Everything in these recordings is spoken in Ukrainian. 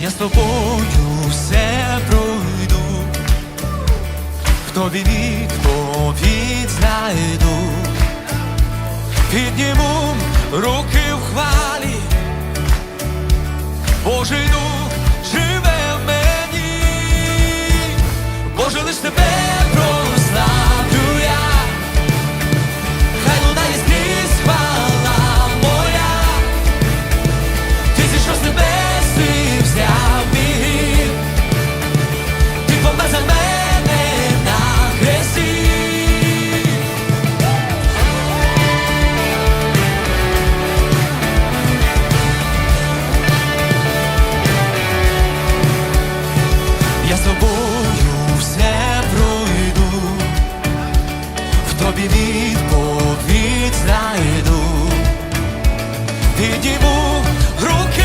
я з тобою все пройду, в тобі відповідь знайду, підніму руки в хвалі, Божий дух. тобі відповідь знайду, відійму руки.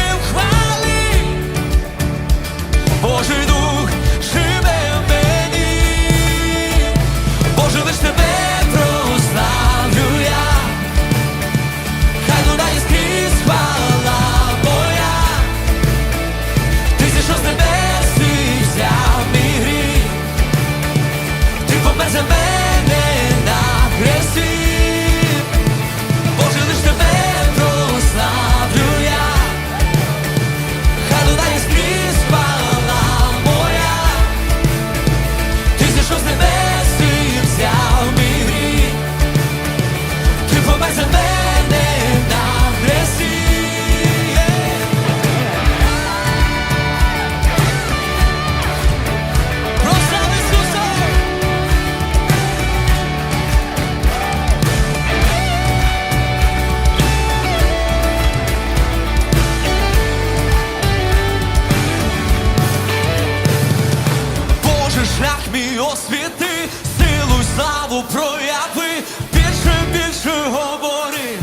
освіти, силу й славу прояви, більше, більше говори,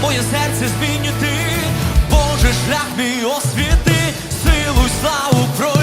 моє серце зміню ти, Боже шлях мій освіти, силу й славу прояви.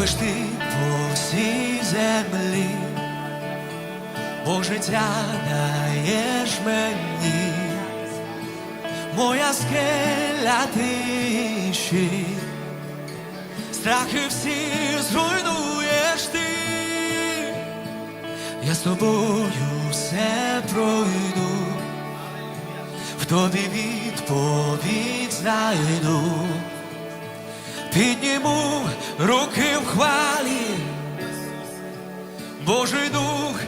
правиш ти по всій землі, Бог життя даєш мені, моя скеля тиші, страхи всі зруйнуєш ти, я з тобою все пройду, в тобі відповідь знайду підніму руки в хвалі, Божий дух.